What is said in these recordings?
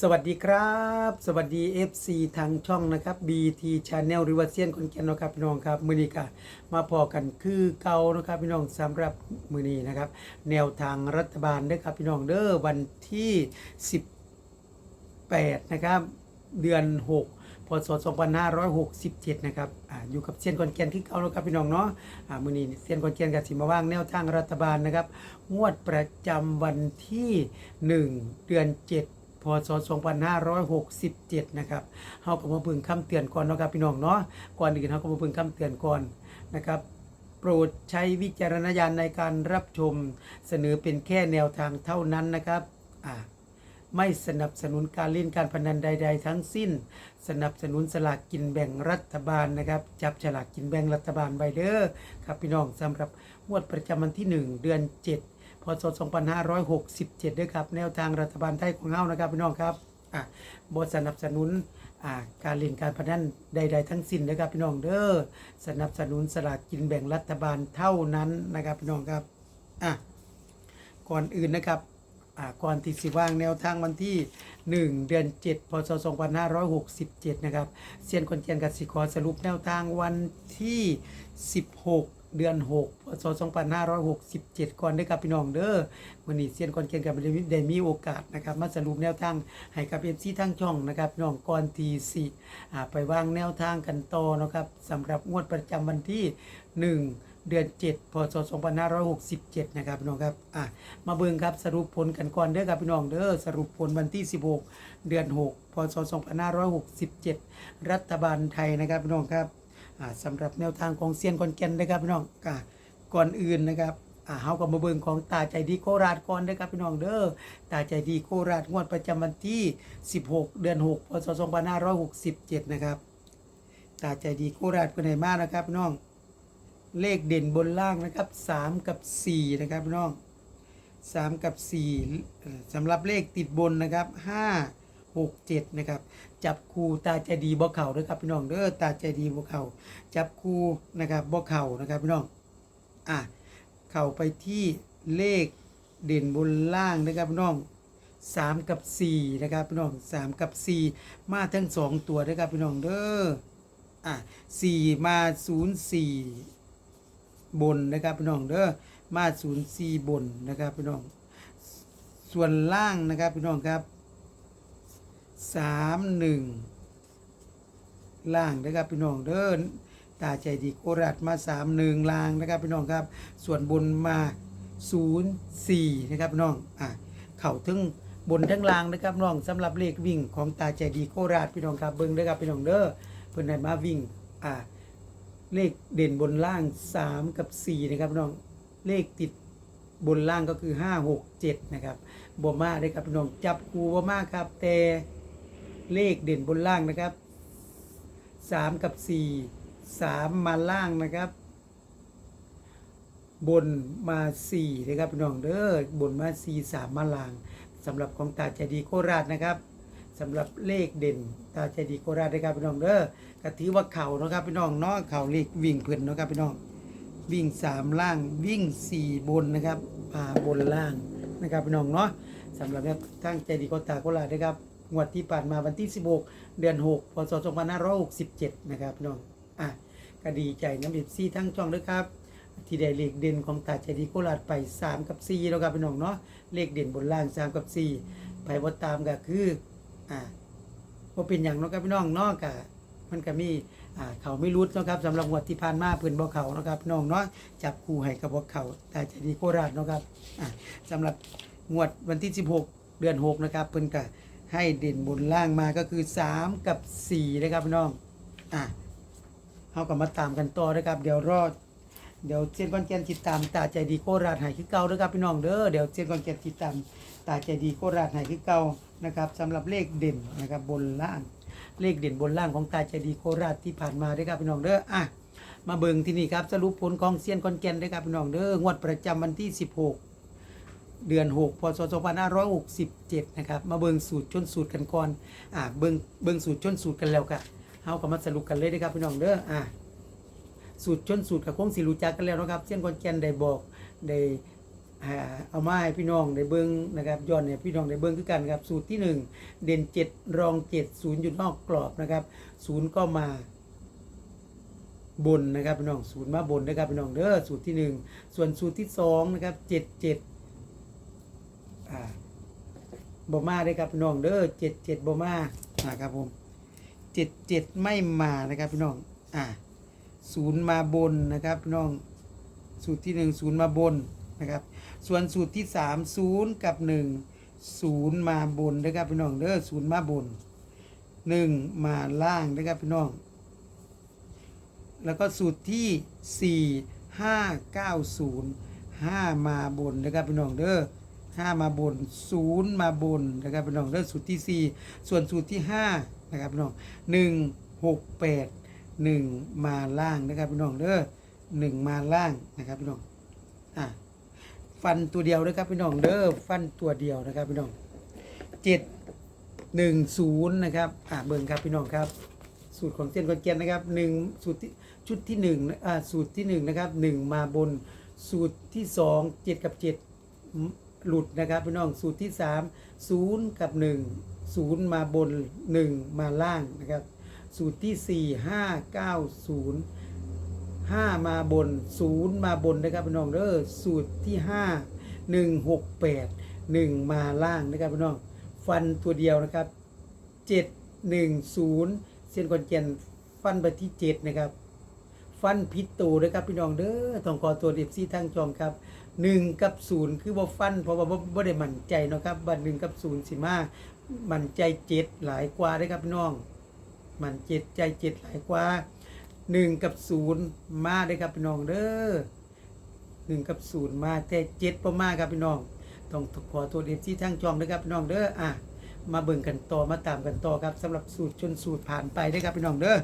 สวัสดีครับ สวัสดี FC ทางช่องนะครับ BT Channel หรือว่าเซียนคนแก่นนะครับพี่น้องครับมือนี้ก็มาพอกันคือเก่านะครับพี่น้องสำหรับมือนี้นะครับ แนวทางรัฐบาลเด้อครับพี่น้องเด้อวันที่ 18 นะครับ เดือน 6พศ2567 นะครับออยู่กับเซียนคอนแกนที่เก่าแล้วครับพี่น้องเนาะอ่ามื้อนี้เซียนคอนแกนกับสิมาว่างแนวทางรัฐบาลนะครับ งวดประจำวันที่ 1 เดือน 7 พศ 2567 นะครับเฮาก็มาเบิ่งคำเตือนก่อนเนาะครับพี่น้องเนาะ ก่อนอื่นเฮาก็มาเบิ่งคำเตือนก่อนนะครับ โปรดใช้วิจารณญาณในการรับชม เสนอเป็นแค่แนวทางเท่านั้นนะครับอ่าไม่สนับสนุนการเล่นการพนันใด ๆ ทั้งสิ้น สนับสนุนสลากกินแบ่งรัฐบาลนะครับ จับฉลากกินแบ่งรัฐบาลไว้เด้อครับพี่น้องสำหรับงวดประจำวันที่ 1 เดือน 7 พศ 2567 ด้วยครับ แนวทางรัฐบาลไทยของเฮานะครับพี่น้องครับอะบสนับสนุนอ่าการเล่นการพนันใด ๆ ทั้งสิ้นนะครับพี่น้องเด้อสนับสนุนสลากกินแบ่งรัฐบาลเท่านั้นนะครับพี่น้องครับอะก่อนอื่นนะครับอ่าก่อนที่สิว่างแนวทางวันที่ 1 เดือน 7 พศ 2567 นะครับเซียนคนเกียนกับสิขอสรุปแนวทางวันที่ 16 เดือน6พศ2567 ก่อนได้วยครับพี่น้องเด้อวันนี้เซียนคนเกียนกับได้มีโอกาสนะครับ มาสรุปแนวทางให้กับเอฟซีทั้งช่องนะครับน้องก่อนที่สิอ่าไปวางแนวทางกันต่อนะครับสำหรับงวดประจำวันที่ 1เดือน 7 พศ 2567 นะครับพี่น้องครับ อะ มาเบิ่งครับสรุปผลกันก่อนเด้อครับพี่น้องเด้อสรุปผลวันที่ 16 เดือน 6 พศ 2567 รัฐบาลไทยนะครับพี่น้องครับ อ่าสำหรับแนวทางของเซียนคอนแกนนะครับพี่น้องอะก่อนอื่นนะครับอ่าเฮาก็มาเบิ่งของตาใจดีโคราชก่อนเด้อครับพี่น้องเด้อตาใจดีโคราชงวดประจำวันที่ 16 เดือน 6 พศ 2567 นะครับ ตาใจดีโคราชเป็นไหนมากนะครับพี่น้องเลขเด่นบนล่างนะครับ 3 กับ 4 นะครับพี่น้อง 3 กับ4เอ่อสำหรับเลขติดบนนะครับ 5 6 7นะครับ จับคู่ตาใจดีบ่เข่าด้วยครับพี่น้องเด้อตาใจดีบ่เข่าจับคู่นะครับบ่เข่านะครับพี่น้องอะเข่าไปที่เลขเด่นบนล่างนะครับพี่น้อง3กับ4นะครับพี่น้อง3กับ4มาทั้ง2ตัวนะครับพี่น้องเด้ออะ4มา0 4บนนะครับพี่น้องเด้อมาศูนย์สี่บนนะครับพี่น้องส่วนล่างนะครับพี่น้องครับ สามหนึ่งล่างนะครับพี่น้องเด้อตาใจดีโคราชมาสามหนึ่งล่างนะครับพี่น้องครับ ส่วนบนมาศูนย์สี่นะครับพี่น้องอะเข่าถึงบนทั้งล่างนะครับน้องสำหรับเลขวิ่งของตาใจดีโคราชพี่น้องครับเบิ้งเด้อครับพี่น้องเด้อเพิ่นให้มาวิ่งอะเลขเด่นบนล่าง 3 กับ 4 นะครับพี่น้องเลขติดบนล่างก็คือ 5 6 7 นะครับบมาได้ครับพี่น้องจับคูบมาครับแต่ เลขเด่นบนล่างนะครับ 3 กับ 4 3 มาล่างนะครับ บนมา4นะครับพี่น้องเด้อบนมา 4 3 มาล่างสำหรับของตาใจดีโคราชนะครับสำหรับเลขเด่นตาใจดีโคราชนะครับพี่น้องเด้อก็ถือว่าเข่านะครับพี่น้องเนาะเข่าเลขวิ่งเพิ่นนะครับพี่น้องวิ่งสามล่างวิ่งสี่บนนะครับพาบนล่างนะครับพี่น้องเนาะสำหรับแนวทางใจดีโคตาโคราชนะครับ งวดที่ผ่านมาวันที่ 16 เดือน 6 พศ 2567 นะครับน้องอะก็ดีใจน้ำเอฟซีทั้งช่องด้วยครับ ที่ได้เลขเด่นของตาใจดีโคราชไป 3 กับ4แล้วครับพี่น้องเนาะเลขเด่นบนล่าง 3 กับ 4 ไปวัดตามก็คืออ่าว่าเป็นอย่างเนาะครับพี่น้องเนาะกะมันก็มีอ่าเขาไม่รู้เนาะครับสำหรับงวดที่ผ่านมาเพื่อนบ่เขาเนาะครับพี่น้องเนาะจับคู่ให้กับบ่เขาตาใจดีโคราชเนาะครับอ่าสำหรับงวดวันที่ 16 เดือน 6 นะครับเพิ่นก็ ให้เด่นบนล่างมาก็คือ 3 กับ 4 นะครับพี่น้อง อ่าเขาก็มาตามกันต่อนะครับ เดี๋ยวรอด เดี๋ยวเจนก้อนแกนติดตามตาใจดีโคราชหายคือเก่านะครับพี่น้องเด้อ เดี๋ยวเจนก้อนแกนติดตามตาใจดีโคราชหายคือเก่านะครับสำหรับเลขเด่นนะครับบนล่าง เลขเด่นบนล่างของตาใจดีโคราชที่ผ่านมาด้วยครับพี่น้องเด้อ อะ มาเบิ่งที่นี่ครับสรุปผลของเซียนคอนแกนด้วยครับพี่น้องเด้อ งวดประจำวันที่ 16 เดือน 6 พศ 2567 นะครับ มาเบิ่งสูตรชนสูตรกันก่อน อ่า เบิ่งเบิ่งสูตรชนสูตรกันแล้วก็เฮาก็มาสรุปกันเลยนะครับพี่น้องเด้อ อ่า สูตรชนสูตรกับคงสิรู้จักกันแล้วนะครับเส้นคอนแกนได้บอกได้อเอามาให้พี่น้องได้เบิ้งนะครับย้อนเนี่ยพี่น้องได้เบิ้งคือกันครับ สูตรที่หนึ่งเด่นเจ็ดรองเจ็ดศูนย์อยู่นอกกรอบนะครับศูนย์ก็มาบนนะครับพี่น้องศูนย์มาบนนะครับพี่น้องเด้อสูตรที่หนึ่งส่วนสูตรที่สองนะครับเจ็ดเจ อ่าบมาได้ครับพี่น้องเด้อเจ็ดเจ็ดบมานะครับผมเจ็ดเจ็ดไม่มานะครับพี่น้องอ่าศูนย์มาบนนะครับพี่น้องสูตรที่หนึ่งศูนย์มาบนนะครับส่วนสูตรที่สามศูนย์กับหนึ่งศูนย์มาบนนะครับพี่น้องเด้อศูนย์มาบนหนึ่งมาล่างนะครับพี่น้อง แล้วก็สูตรที่สี่ห้าเก้าศูนย์ห้ามาบนนะครับพี่น้องเด้อ ห้ามาบนศูนย์มาบนนะครับพี่น้องเด้อสูตรที่สี่ส่วนสูตรที่ห้านะครับพี่น้องหนึ่งหกแปดหนึ่งมาล่างนะครับพี่น้องเด้อหนึ่งมาล่างนะครับพี่น้องอะฟันตัวเดียวนะครับพี่น้องเด้อฟันตัวเดียวนะครับพี่น้องเจ็ดหนึ่งศูนย์นะครับอะเบิ่งครับพี่น้องครับ สูตรของเส้นคอนเกนนะครับหนึ่งสูตรที่ชุดที่หนึ่งอ่าสูตรที่หนึ่งนะครับหนึ่งมาบนสูตรที่สองเจ็ดกับเจ็ด หลุดนะครับพี่น้องสูตรที่สามศูนย์กับหนึ่งศูนย์มาบนหนึ่งมาล่างนะครับ สูตรที่สี่ห้าเก้าศูนย์ห้ามาบนศูนย์มาบนนะครับพี่น้องเด้อสูตรที่ห้าหนึ่งหกแปดหนึ่งมาล่างนะครับพี่น้องฟันตัวเดียวนะครับเจ็ดหนึ่งศูนย์เส้นคอนเจนฟันไปที่เจ็ดนะครับ ฟันพิษตูนะครับพี่น้องเด้อต้องขอตัวเด็บซี่ทางจองครับ หนึ่งกับศูนย์คือว่ฟัน เพราะว่าบ่บ่ได้มั่นใจเนาะครับบัดหนึ่งกับศูนย์สิมามั่นใจเจ็ดหลายกว่าได้ครับพี่น้อง มั่นเจ็ดใจเจ็ดหลายกว่าหนึ่งกับศูนย์มาได้ครับพี่น้องเด้อหนึ่งกับศูนย์มาแต่เจ็ดประมาครับพี่น้อง ต้องขอตัวเด็บซี่ทางจองนะครับพี่น้องเด้ออะมาเบิ่งกันต่อมาตามกันต่อครับสำหรับสูตรจนสูตรผ่านไปได้ครับพี่น้องเด้อ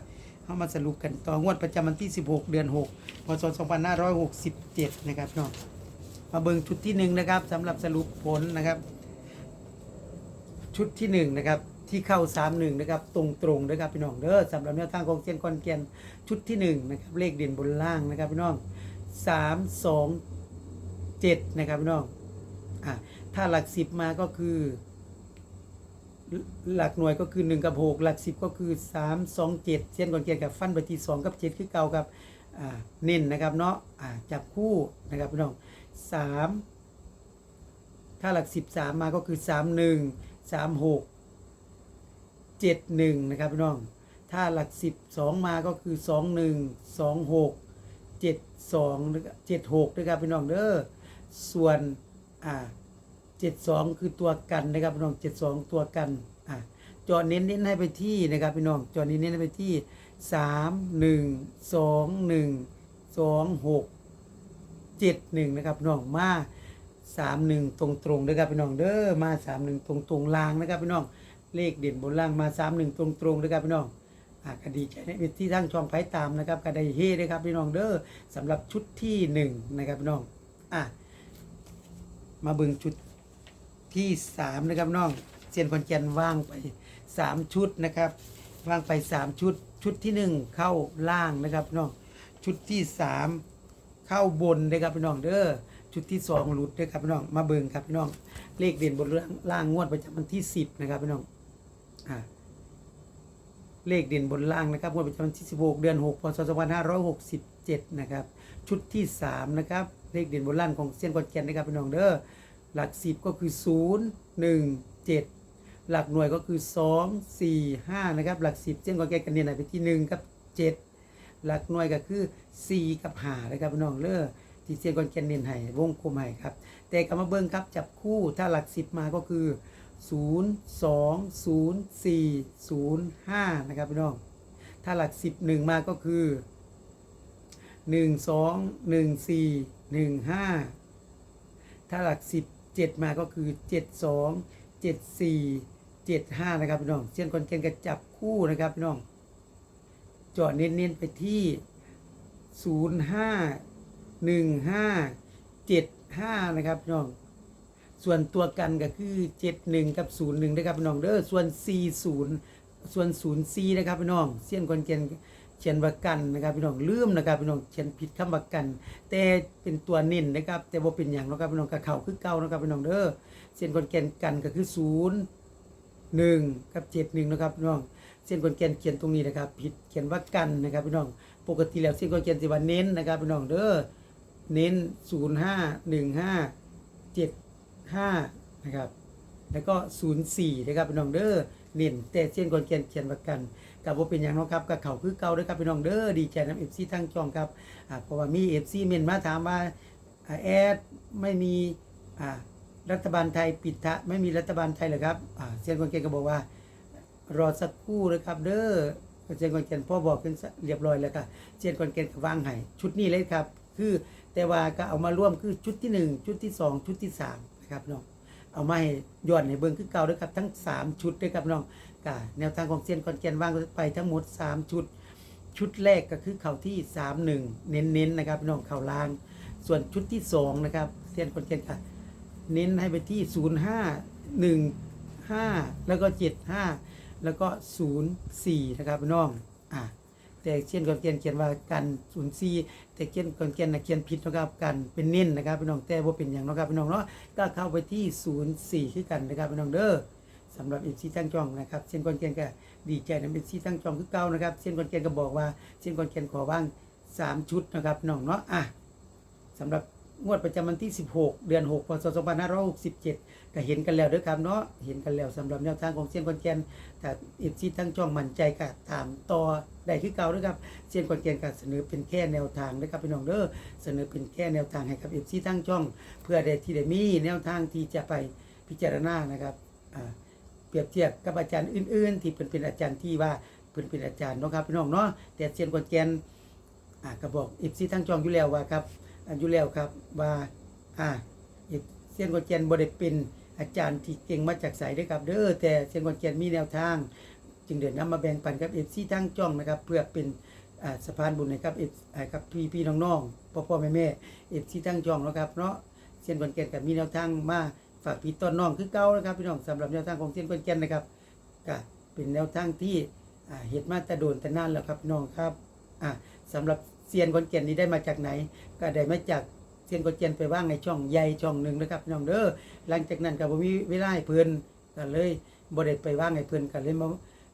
เข้ามาสรุปกันต่องวดประจำวันที่ 16 เดือน 6 พศ 2567 นะครับพี่น้อง มาเบิ่งชุดที่หนึ่งนะครับสำหรับสรุปผลนะครับ ชุดที่หนึ่งนะครับที่เข้า31นะครับตรงตรงๆนะครับพี่น้องเด้อสำหรับแนวทางของเซียนคอนแกนชุดที่หนึ่งนะครับเลขเด่นบนล่างนะครับพี่น้อง3 2 7นะครับพี่น้องอะถ้าหลักสิบมาก็คือ หลักหน่วยก็คือ 1 กับ 6 หลัก 10 ก็คือ 3 2 7เส้นก่อนเกียรกับฟันไปที่2กับ 7 คือเก่ากับอ่าเน้นนะครับเนาะอ่าจับคู่นะครับพี่น้อง 3 ถ้าหลัก 13 มาก็คือ 31 36 71 นะครับพี่น้อง ถ้าหลัก 12 มาก็คือ 21 26 72 76นะครับพี่น้องเด้อส่วนอ่า72 คือตัวกันนะครับพี่น้อง 72 ตัวกันอ่าจอเน้นเน้นให้ไปที่นะครับพี่น้องจอเน้นเน้นให้ไปที่ 3 1 2 1 2 6 เจ็ดหนึ่งนะครับน้องมาสามหนึ่งตรงตรงนะครับพี่น้องเด้อมาสามหนึ่งตรงตรงล่างนะครับพี่น้องเลขเด่นบนล่างมาสามหนึ่งตรงตรงนะครับพี่น้องอะก็ดีใจในที่ทั้งช่องไพ่ตามนะครับก็ได้เฮ้นะครับพี่น้องเด้อสำหรับชุดที่หนึ่งนะครับพี่น้องอะมาเบิ่งชุดที่สามนะครับน้องเซียนคอนแกนว่างไปสามชุดนะครับว่างไปสามชุดชุดที่หนึ่งเข้าล่างนะครับน้องชุดที่สาม เข้าบนนะครับพี่น้องเด้อชุดที่สองหลุดนะครับพี่น้องมาเบิ่งครับพี่น้องเลขเด่นบนล่างงวดประจำวันที่สิบนะครับพี่น้องอ่าเลขเด่นบนล่างนะครับงวดประจำวันที่สิบหกเดือนหกพศสองพันห้าร้อยหกสิบเจ็ดนะครับ ชุดที่สามนะครับ เลขเด่นบนล่างของเซียนคอนแกนนะครับพี่น้องเด้อ หลักสิบก็คือ 0 1 7 หลักหน่วยก็คือ 2 4 5 นะครับ หลักสิบเช่นก็แก้กันเนี่ยไหนไปที่1กับ 7 หลักหน่วยก็คือ 4 กับ5นะครับพี่น้องเลือที่เซียนกอนแกนเนนไห้วงกลมไห้ครับ แต่กำมาเบิ้งครับจับคู่ถ้าหลักสิบมาก็คือ 0 2 0 4 0 5 นะครับพี่น้อง ถ้าหลักสิบหนึ่งมาก็คือ 1 2 1 4 1 5 ถ้าหลักสิบเจ็ดมาก็คือเจ็ดสองเจ็ดสี่เจ็ดห้านะครับพี่น้องเส้นคอนเกนกระจับคู่นะครับพี่น้อง จาะเน้นๆไปที่ศูนย์ห้าหนึ่งห้าเจ็ดห้านะครับพี่น้อง ส่วนตัวกันก็คือเจ็ดหนึ่งกับศูนะครับพี่น้องเด้อส่วนสี่ศูนย์ส่วนศูนะครับพี่น้องเส้นคอนเกนเขียนว่ากันนะครับพี่น้องลืมนะครับพี่น้องเขียนผิดคำว่ากัน แต่เป็นตัวเน้นนะครับ แต่บ่เป็นอย่างนะครับพี่น้องกับเข่าคือเก่านะครับพี่น้องเด้อเส้นคนแกนกันก็คือศูนย์หนึ่งกับเจ็ดหนึ่งนะครับพี่น้อง เส้นคนแกนเขียนตรงนี้นะครับ ผิดเขียนว่ากันนะครับพี่น้องปกติแล้วเส้นคนแกนสิว่าเน้นนะครับพี่น้องเด้อเน้นศูนย์ห้าหนึ่งห้าเจ็ดห้านะครับแล้วก็ 04นะครับพี่น้องเด้อเน้นแต่เส้นก่อนเขียนเขียนประกันกับว่าเป็นอย่างน้องครับกับเขาคือเก่าเด้อครับพี่น้องเด้อดีใจนำ FC ทั้งจองครับเพราะว่ามี FC เมนมาถามว่าแอดไม่มีรัฐบาลไทยปิดทะไม่มีรัฐบาลไทยเหรอครับเส้นก่อนเขียนก็บอกว่า รอสักครู่นะครับ เด้อเส้นก่อนเขียนพ่อบอกเป็นเรียบร้อยแล้วก็เส้นก่อนเขียนก็วางให้ชุดนี้เลยครับ คือแต่ว่าก็เอามาร่วมคือชุดที่หนึ่งชุดที่สองชุดที่สามนะครับน้องเอามาให้ย้อนให้เบิ่งคือเก่าด้วยครับทั้ง 3 ชุดด้วยครับน้องกะแนวทางของเซียนคอนแกนวางไปทั้งหมด 3 ชุด ชุดแรกก็คือเข่าที่ 3 1 เน้นๆนะครับน้องเข่าล่าง ส่วนชุดที่2นะครับเซียนคอนแกนก็เน้นให้ไปที่ 0 5 1 5 แล้วก็ 7 5 แล้วก็ 0 4 นะครับน้องอะแต่เช่นคอนแกนเขียนว่ากัน0 4แต่เขียนคอนแกนนะเขียนผิดนะครับกันเป็นเน้นนะครับพี่น้องแต่ว่าเป็นอย่างนะครับพี่น้องเนาะก็เข้าไปที่04คือกันนะครับพี่น้องเด้อสำหรับอีซีตั้งจองนะครับเส้นก่อนเกียนก็ดีใจนะอีซีตั้งจองคือเก่านะครับเส้นก่อนเกียนก็บอกว่าเส้นก่อนเกียนขอว่าง3ชุดนะครับน้องเนาะอะสำหรับ งวดประจำวันที่ 16 เดือน 6 พศ 2567 ก็เห็นกันแล้วด้อครับเนาะ เห็นกันแล้วสำหรับแนวทางของเส้นกอนเกียนถ้าอีซีตั้งจองมั่นใจก็ตามต่อได้คือเก่าด้อครับเส้นกอนเกียนก็เสนอเป็นแค่แนวทางนะครับพี่น้องเด้อ เสนอเป็นแค่แนวทางให้กับเอฟซีตั้งช่อง เพื่อได้ที่ได้มีแนวทางที่จะไปพิจารณานะครับ เปรียบเทียบกับอาจารย์อื่น ๆ ที่เป็นเป็นอาจารย์ที่ว่าเป็นเป็นอาจารย์เนาะครับพี่น้องเนาะ แต่เซียนกวนแกนก็บอกเอฟซีทั้งจองอยู่แล้วว่าครับ อ่าอยู่แล้วครับว่าอ่าเอฟเซียนกวนแกนบ่ได้เป็นอาจารย์ที่เก่งมาจากสายด้อครับเด้อแต่เซียนกวนแกนมีแนวทาง จึงเดินนำมาแบ่งปันกับเอฟซีทั้งจ้องนะครับ เพื่อเป็นอ่าสะพานบุญให้กับเอฟกับพี่พี่น้องๆพ่อพ่อแม่แม่เอฟซีทั้งจ้องนะครับเนาะเส้นคอนแกนกับมีแนวทางมาฝากพี่ต้นน้องคือเก่านะครับพี่น้องสำหรับแนวทางของเส้นคอนแกนนะครับก็เป็นแนวทางที่อ่าเห็ดมาแต่โดนแต่นานแล้วครับพี่น้องครับอ่าสำหรับ เซียนคนแกนนี้ได้มาจากไหน ก็ได้มาจากเซียนคนแกนไปว่างในช่องใหญ่ช่องหนึ่งนะครับพี่น้องเด้อหลังจากนั้นก็บ่มีเวลาให้เพิ่อนก็เลยบ่ได้ไปว่างให้เพิ่อนก็เลยมา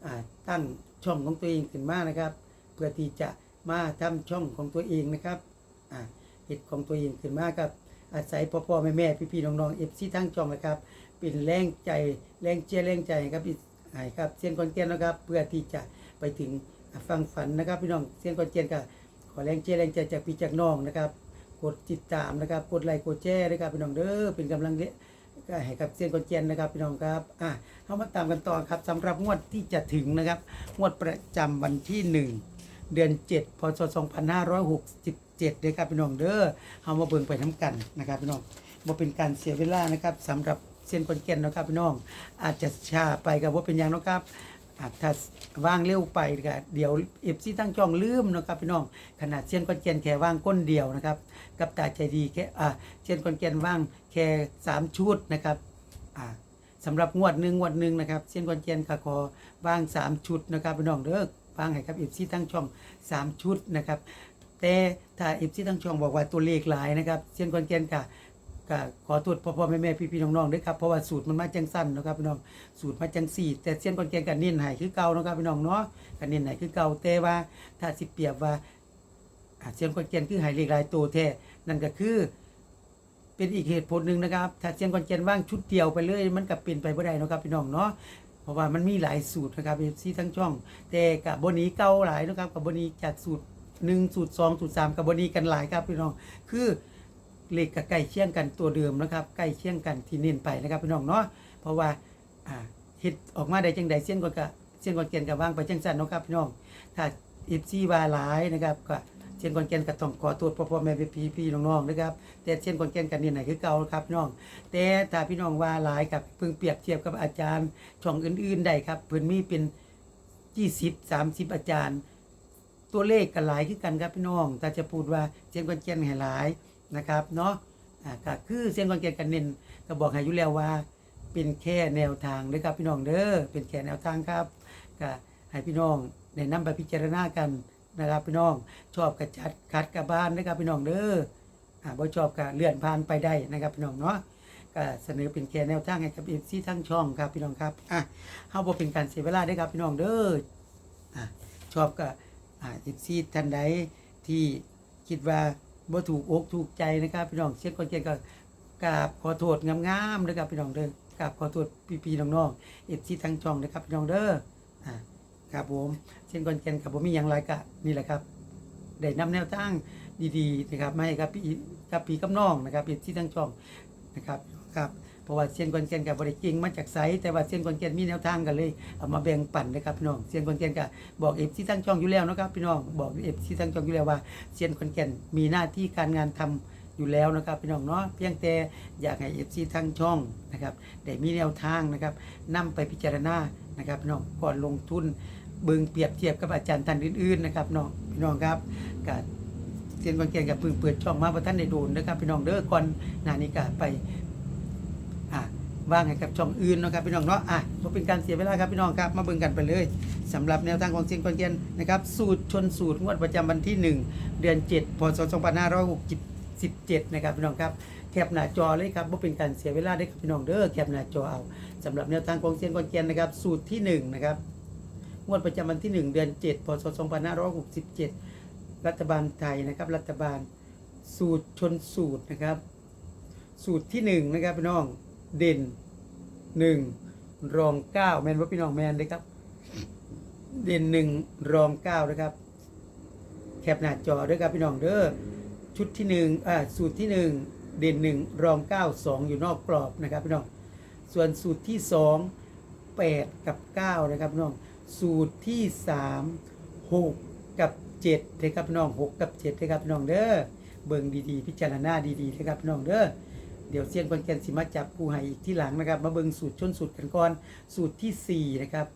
อ่าตั้งช่องของตัวเองขึ้นมานะครับ เพื่อที่จะมาทำช่องของตัวเองนะครับอ่าเห็ดของตัวเองขึ้นมากับอาศัยพ่อพ่อแม่แม่พี่พี่ๆน้องๆเอฟซีทั้งจองนะครับ เป็นแรงใจแรงเชียร์แรงใจครับพี่ให้ครับเซียนคอนเกียนนะครับ เพื่อที่จะไปถึงฟังฝันนะครับ พี่น้องเซียนคอนเกียนก็ ขอแรงเชียร์แรงใจจากพี่จากน้องนะครับ กดติดตามนะครับ กดไลค์กดแชร์นะครับพี่น้องเด้อเป็นกำลังก็ให้กับเซียนคอนเกียนนะครับพี่น้องครับอะเข้ามาตามกันต่อครับสำหรับงวดที่จะถึงนะครับงวดประจำวันที่หนึ่งเดือน 7พศ2567เด้อครับพี่น้องเด้อเฮามาเบิ่งไปน้ำกันนะครับพี่น้องบ่เป็นการเสียเวลานะครับสำหรับเส้นคอนแกนเนาะครับพี่น้อง อาจจะช้าไปกับว่าเป็นอย่างนะครับ ถ้าว่างเร็วไปก็เดี๋ยวเอฟซีตั้งจองลืมนะครับพี่น้องขนาดเส้นคอนแกนแค่ว่างก้นเดียวนะครับ กับตาใจดีแค่อ่าเส้นคอนแกนว่างแค่สามชุดนะครับอ่าสำหรับงวดหนึ่งงวดหนึ่งนะครับเส้นคอนเจนก็ขอว่าง3ชุดนะครับพี่น้องเด้อว่างให้ครับอีซีทั้งช่อง3ชุดนะครับแต่ถ้าอีซีทั้งช่องบอกว่าตัวเลขหลายนะครับเส้นคอนเจนก็ ก็ขอโทษพ่อพ่อแม่แม่พี่พี่น้องๆด้วยครับเพราะว่าสูตรมันมาจังสั้นนะครับพี่น้องสูตรมาจังสี่ แต่เส้นคอนเจนกันเน้นหายคือเก่านะครับพี่น้องเนาะกันเน้นหายคือเก่าแต่ว่าถ้าสิเปรียบว่าอ่าเส้นคอนเจนคือหายเลขหลายโตแท้นั่นก็คือ เป็นอีกเหตุผลหนึ่งนะครับ ถ้าเซียนคอนเจนว่างชุดเดียวไปเลยมันกับเป็นไปไม่ได้นะครับพี่น้องเนาะเพราะว่ามันมีหลายสูตรนะครับเอฟซีทั้งช่อง แต่กับบนี้เก่าหลายนะครับกับบนี้จากสูตรหนึ่งสูตรสองสูตรสามกับบนี้กันหลายครับพี่น้องคือ เลขกับใกล้เคียงกันตัวเดิมนะครับใกล้เคียงกันที่เน้นไปนะครับพี่น้องเนาะเพราะว่าอ่าเฮ็ดออกมาได้จังใดเส้นก่อนกับเส้นก่อนเกณฑ์กับว่างไปจังสั่นเนาะครับพี่น้องถ้าเอฟซีว่าหลายนะครับก็เช่นก่อนเกณฑ์ก็ต้องขอโทษพ่อพ่อแม่พี่พี่ๆน้องๆนะครับ แต่เช่นก่อนเกณฑ์กันนี่ไหนคือเก่าครับพี่น้อง แต่ถ้าพี่น้องว่าหลายกับเพิ่งเปรียบเทียบกับอาจารย์ช่องอื่นๆได้ครับเพิ่นมีเป็น20 30 อาจารย์ ตัวเลขกันหลายคือกันครับพี่น้อง ถ้าจะพูดว่าเช่นก่อนเกณฑ์ให้หลาย นะครับเนาะอ่าก็คือเส้นก่อนเกณฑ์กันเน้นก็บอกให้อยู่แล้วว่า เป็นแค่แนวทางเด้อครับพี่น้องเด้อเป็นแค่แนวทางครับก็ให้พี่น้องได้นำไปพิจารณากันนะครับพี่น้องชอบกระจัดคัดกระบ้านนะครับพี่น้องเด้ออ่าบ่ชอบก็เลื่อนผ่านไปได้นะครับพี่น้องเนาะก็เสนอเป็นแค่แนวทางให้กับ FC ทั้งช่องครับพี่น้องครับอะเฮาบ่เป็นการเสียเวลาเด้ครับพี่น้องเด้ออะชอบก็อ่า FC ท่านใดที่คิดว่า บ่ถูกอกถูกใจนะครับพี่น้องเช็คคนเกียนก็กราบขอโทษงามๆนะครับพี่น้องเด้อกราบขอโทษพี่ๆน้องๆเอฟซีทั้งช่องนะครับพี่น้องเด้ออ่าครับผมเช่นก่อนเกนกับผมมีอย่างไรก็นี่แหละครับได้นำแนวทางดีๆนะครับมาให้กับพี่กับพี่กับน้องนะครับเป็นที่ทั้งช่องนะครับครับ เพราะว่าเส้นกอนเกียนกับบริจริงมาจากไซแต่ว่าเส้นกอนเกียนมีแนวทางกันเลยเอามาแบ่งปันนะครับพี่น้องเส้นกอนเกียนก็บบอกเอฟที่ทั้งช่องอยู่แล้วนะครับพี่น้องบอกเอฟที่ทั้งช่องอยู่แล้วว่าเส้นกอนเกียนมีหน้าที่การงานทำอยู่แล้วนะครับพี่น้องเนาะเพียงแต่อยากให้เอฟซีทั้งช่องนะครับได้มีแนวทางนะครับนำไปพิจารณานะครับพี่น้องก่อนลงทุนเบิ่งเปรียบเทียบกับอาจารย์ท่านอื่นๆนะครับน้องพี่น้องครับกับเซียนบางเกียนกับเพึ่งเปิดช่องมาว่าท่านได้โดนนะครับพี่น้องเด้อก่อนหน้านี้ก็ไป ว่างให้กับช่องอื่นนะครับพี่น้องเนาะอะบ่เป็นการเสียเวลาครับพี่น้องครับมาเบิ่งกันไปเลยสำหรับแนวทางของเซียนบางเกียนนะครับสูตรชนสูตรงวดประจำวันที่ 1 เดือน 7พศ2567นะครับพี่น้องครับแคปหน้าจอเลยครับบ่เป็นการเสียเวลาได้ครับพี่น้องเด้อแคปหน้าจอเอาสำหรับแนวทางของเซียนบางเกียนนะครับสูตรที่หนึ่งนะครับงวดประจำวันที่ 1 เดือน 7พศ2567 รัฐบาลไทยนะครับรัฐบาลสูตรชนสูตรนะครับ สูตรที่1นะครับพี่น้อง เด่น1รอง9แมนว่าพี่น้องแมนเลยครับ เด่น1รอง9นะครับ แคปหน้าจอด้วยครับพี่น้องเด้อชุดที่1อ่าสูตรที่1เด่น1รอง9 2องอยู่นอกกรอบนะครับพี่น้องส่วนสูตรที่2 8กับ9นะครับพี่น้องสูตรที่3 6กับ7นะครับพี่น้อง6กับ7นะครับพี่น้องเด้อเบิ่งดีๆ พิจารณาดีๆนะครับพี่น้องเด้อ เดี๋ยวเซียนคอนแกนสิมาจับผู้ให้อีกที่หลังนะครับ มาเบิงสูตรชนสูตรกันก่อน สูตรที่ 4 นะครับ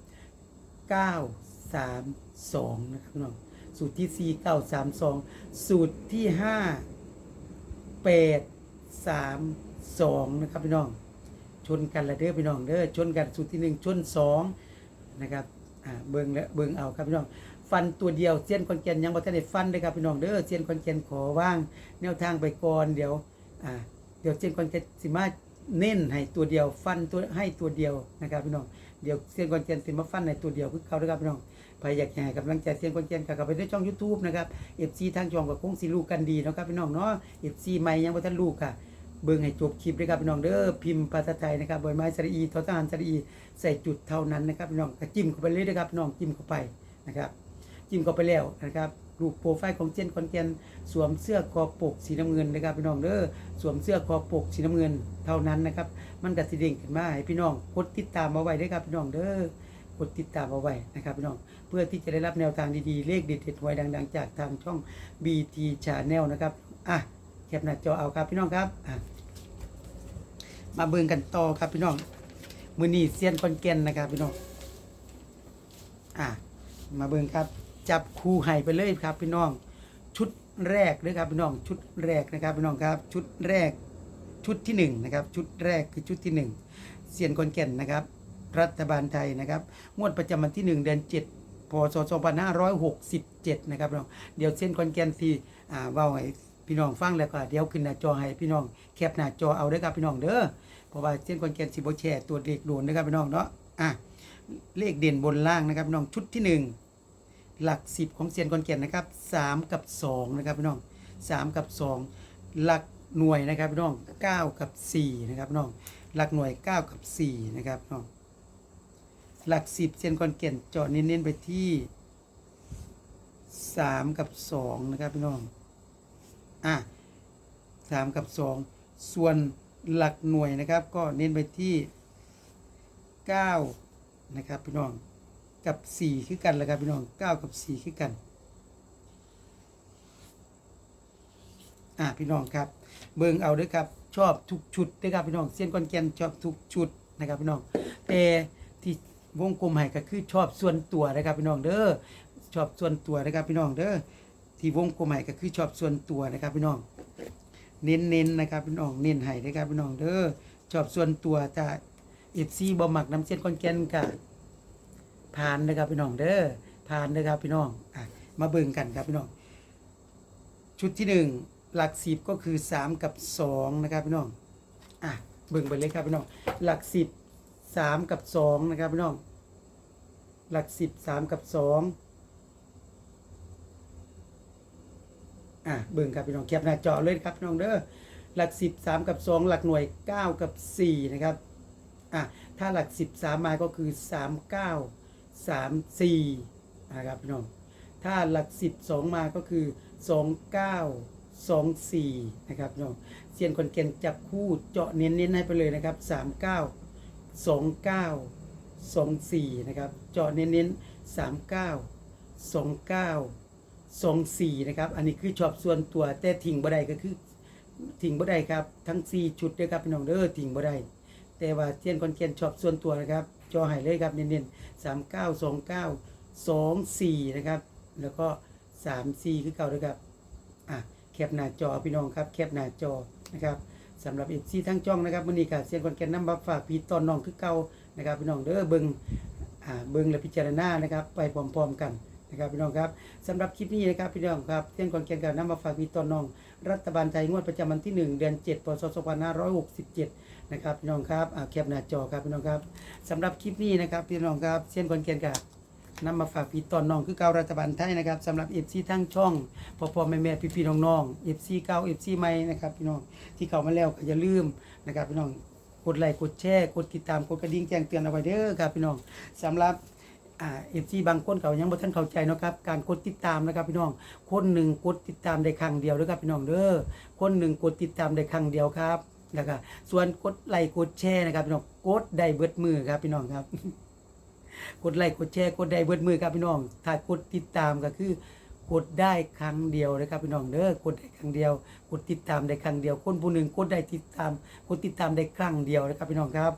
9 3 2 นะครับน้องสูตรที่ 4 9 3 2 สูตรที่ 5 8 3 2 นะครับพี่น้อง ชนกันละเด้อพี่น้องเด้อชนกันสูตรที่หนึ่งชนสองนะครับอ่าเบิงและเบิงเอาครับพี่น้องฟันตัวเดียวเซียนคอนแกนยังบ่ทันได้ฟันเลยครับพี่น้องเด้อเซียนคอนแกนขอว่าง แนวทางไปก่อนเดี๋ยวอ่า เดี๋ยวเซียนคอนแกนสิมาเน้นให้ตัวเดียวฟันตัวให้ตัวเดียวนะครับพี่น้องเดี๋ยวเซียนคอนแกนสิมาฟันในตัวเดียวคือเขาเด้ครับพี่น้องใครอยากให้กำลังใจเซียนคอนแกนก็เข้าไปในช่อง YouTube นะครับ FC ทางช่องก็คงสิรู้กันดีนะครับพี่น้องเนาะ FC ใหม่ยังบ่ทันรู้ค่ะเบิ่งให้จบคลิปด้วยครับพี่น้องเด้อพิมพ์ภาษาไทยนะครับใบไม้สระอีทอทหารสระอีใส่จุดเท่านั้นนะครับพี่น้องก็จิ้มเข้าไปเลยนะครับพี่น้องจิ้มเข้าไปนะครับจิ้มเข้าไปแล้วนะครับ รูปโปรไฟล์ของเจนคอนแกนสวมเสื้อคอปกสีน้ำเงินนะครับพี่น้องเด้อสวมเสื้อคอปกสีน้ำเงินเท่านั้นนะครับ มันก็สิเด้งขึ้นมาให้พี่น้องกดติดตามเอาไว้ด้วยครับพี่น้องเด้อกดติดตามเอาไว้นะครับพี่น้องเพื่อที่จะได้รับแนวทางดีๆ เลขเด็ดๆหวยดัง ๆ จากทางช่อง BT Channel นะครับอะแคปหน้าจอเอาครับพี่น้องครับอะมาเบิ่งกันต่อครับพี่น้องมือนี้เซียนคอนแกนนะครับพี่น้องอะมาเบิ่งครับ จับคู่ไห้ไปเลยครับพี่น้อง ชุดแรกเลยครับพี่น้อง ชุดแรกนะครับพี่น้องครับ ชุดแรก ชุดที่หนึ่งนะครับ ชุดแรกคือชุดที่หนึ่งเซียนคอนแกนนะครับ รัฐบาลไทยนะครับ งวดประจำวันที่หนึ่งเดือนเจ็ดพศ2567 นะครับพี่น้อง เดี๋ยวเส้นคอนแกนที่อ่าเว้าให้พี่น้องฟังแล้วก็เดี๋ยวขึ้นหน้าจอให้พี่น้องแคปหน้าจอเอาเด้อครับพี่น้องเด้อ เพราะว่าเส้นคอนแกนสิบ่แชร์ตัวเลขโดนนะครับพี่น้องเนาะ อะเลขเด่นบนล่างนะครับพี่น้องชุดที่หนึ่ง หลักสิบของเซียนคอนแกนนะครับสามกับสองนะครับพี่น้องสามกับสองหลักหน่วยนะครับพี่น้องเก้ากับสี่นะครับพี่น้อง หลักหน่วยเก้ากับสี่นะครับพี่น้อง หลักสิบเซนคอนเกนเจาะเน้นๆไปที่สามกับสองนะครับพี่น้อง อะสามกับสองส่วนหลักหน่วยนะครับ ก็เน้นไปที่เก้านะครับพี่น้อง กับสี่คือกันแหละครับพี่น้องเก้ากับสี่คือกันอะพี่น้องครับ เบิ่งเอาด้วยครับชอบทุกชุดเด้วยครับพี่น้องเซียนคอนแกนชอบทุกชุดนะครับพี่น้องแต่ที่วงกลมให้ก็คือชอบส่วนตัวนะครับพี่น้องเด้อชอบส่วนตัวนะครับพี่น้องเด้อที่วงกลมให้ก็คือชอบส่วนตัวนะครับพี่น้องเน้นๆนะครับพี่น้องเน้นให้นะครับพี่น้องเด้อชอบส่วนตัวจะเอฟซีบ่มักน้ำเส้นคอนแกนกะ ผ่านนะครับพี่น้องเด้อผ่านนะครับพี่น้องอะมาเบิ่งกันครับพี่น้อง ชุดที่หนึ่งหลักสิบก็คือสามกับสองนะครับพี่น้องอะเบิ่งไปเลยครับพี่น้องหลักสิบสามกับสองนะครับพี่น้องหลักสิบสามกับสองอะเบิ่งครับพี่น้องแคปหน้าจอเลยครับพี่น้องเด้อหลักสิบสามกับสองหลักหน่วยเก้ากับสี่นะครับอะถ้าหลักสิบสามมาก็คือสามเก้า สามสี่นะครับพี่น้องถ้าหลักสิบสองมาก็คือสองเก้าสองสี่นะครับพี่น้องเซียนคนเกนจับคู่เจาะเน้นๆให้ไปเลยนะครับสามเก้าสองเก้าสองสี่นะครับเจาะเน้นๆสามเก้าสองเก้าสองสี่นะครับอันนี้คือชอบส่วนตัวแต่ทิ้งบ่ได้ก็คือทิ้งบ่ได้ครับทั้งสี่ชุดด้วยครับพี่น้องเด้อทิ้งบ่ได้แต่ว่าเซียนคนเกนชอบส่วนตัวนะครับ จอให้เลยครับเน้นๆสามเก้าสองเก้าสองสี่นะครับ แล้วก็สามสี่คือเก่าด้วยครับอะแคปหน้าจอพี่น้องครับแคปหน้าจอนะครับสำหรับเอฟซีทั้งจ้องนะครับวันนี้กับเซียนคนแกนน้ำบัฟฝากพี่ตอนน้องคือเก่านะครับพี่น้องเด้อเบิงอ่าเบิงและพิจารณานะครับ ไปพร้อมๆกันนะครับพี่น้องครับสำหรับคลิปนี้นะครับพี่น้องครับเซียนคนแกนกับน้ำบัฟฝากพี่ตอนน้อง รัฐบาลไทยงวดประจำวันที่ 1 เดือน 7 พศ 2567 นะครับพี่น้องครับอ่าแคปหน้าจอครับพี่น้องครับสำหรับคลิปนี้นะครับพี่น้องครับเซียนคนแกนกับนำมาฝากพี่ตอนน้องคือเก่ารัฐบาลไทยนะครับสำหรับเอฟซีทั้งช่องพ่อพ่อแม่แม่พี่พี่น้องน้องเอฟซีเก่าเอฟซีใหม่นะครับพี่น้องที่เข้ามาแล้วก็อย่าลืมนะครับพี่น้องกดไลค์กดแชร์กดติดตามกดกระดิ่งแจ้งเตือนเอาไว้เด้อครับพี่น้องสำหรับ อ่าเอฟซีบางคนเขายังบ่ทันเข้าใจเนาะครับการกดติดตามนะครับพี่น้องคนหนึ่งกดติดตามได้ครั้งเดียวเด้อครับพี่น้องเด้อคนหนึ่งกดติดตามได้ครั้งเดียวครับ แล้วก็ส่วนกดไลค์กดแชร์นะครับพี่น้องกดได้เบิดมือครับพี่น้องครับ กดไลค์กดแชร์กดได้เบิดมือครับพี่น้อง ถ้ากดติดตามก็คือกดได้ครั้งเดียวนะครับพี่น้องเด้อกดได้ครั้งเดียว กดติดตามได้ครั้งเดียว คนผู้หนึ่งกดได้ติดตาม กดติดตามได้ครั้งเดียวนะครับพี่น้องครับ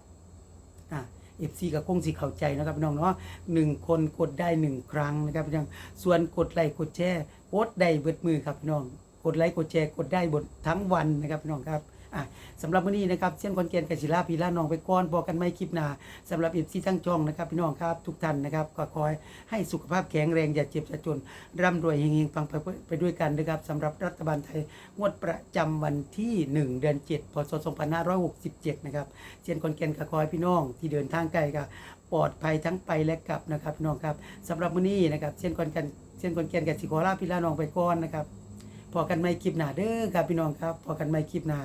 อะเอฟซีกับคงสิเข้าใจนะครับพี่น้องเนาะหนึ่งคนกดได้หนึ่งครั้งนะครับพี่น้องส่วนกดไลค์กดแชร์กดได้เบิดมือครับพี่น้อง กดไลค์กดแชร์กดได้บททั้งวันนะครับพี่น้องครับ อะสำหรับวันนี้นะครับเช่นคอนเกนกับศิลาพีลาน้องไปก่อนบอกกันไม่คลิปหนาสำหรับเอีซีทั้งช่องนะครับ พี่น้องครับทุกท่านนะครับก็คอยให้สุขภาพแข็งแรงอย่าเจ็บอย่าจนร่ำรวยเฮงๆฟังไปไปด้วยกันนะครับสำหรับรัฐบาลไทยงวดประจำวันที่ 1 เดือน7พศ2567นะครับเช่นคอนเกนกับคอยพี่น้องที่เดินทางไกลก็ปลอดภัยทั้งไปและกลับนะครับพี่น้องครับสำหรับวันนี้นะครับเช่นคอนเกนเช่นคอนเกนกับสิขอลาพี่ลาน้องไปก่อนนะครับพอกันไม่คลิปหน้าเด้อครับพี่น้องครับพอกันไม่คลิปหน้า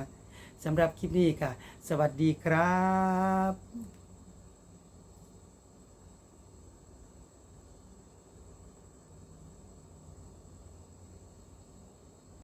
สำหรับคลิปนี้ค่ะ สวัสดีครับ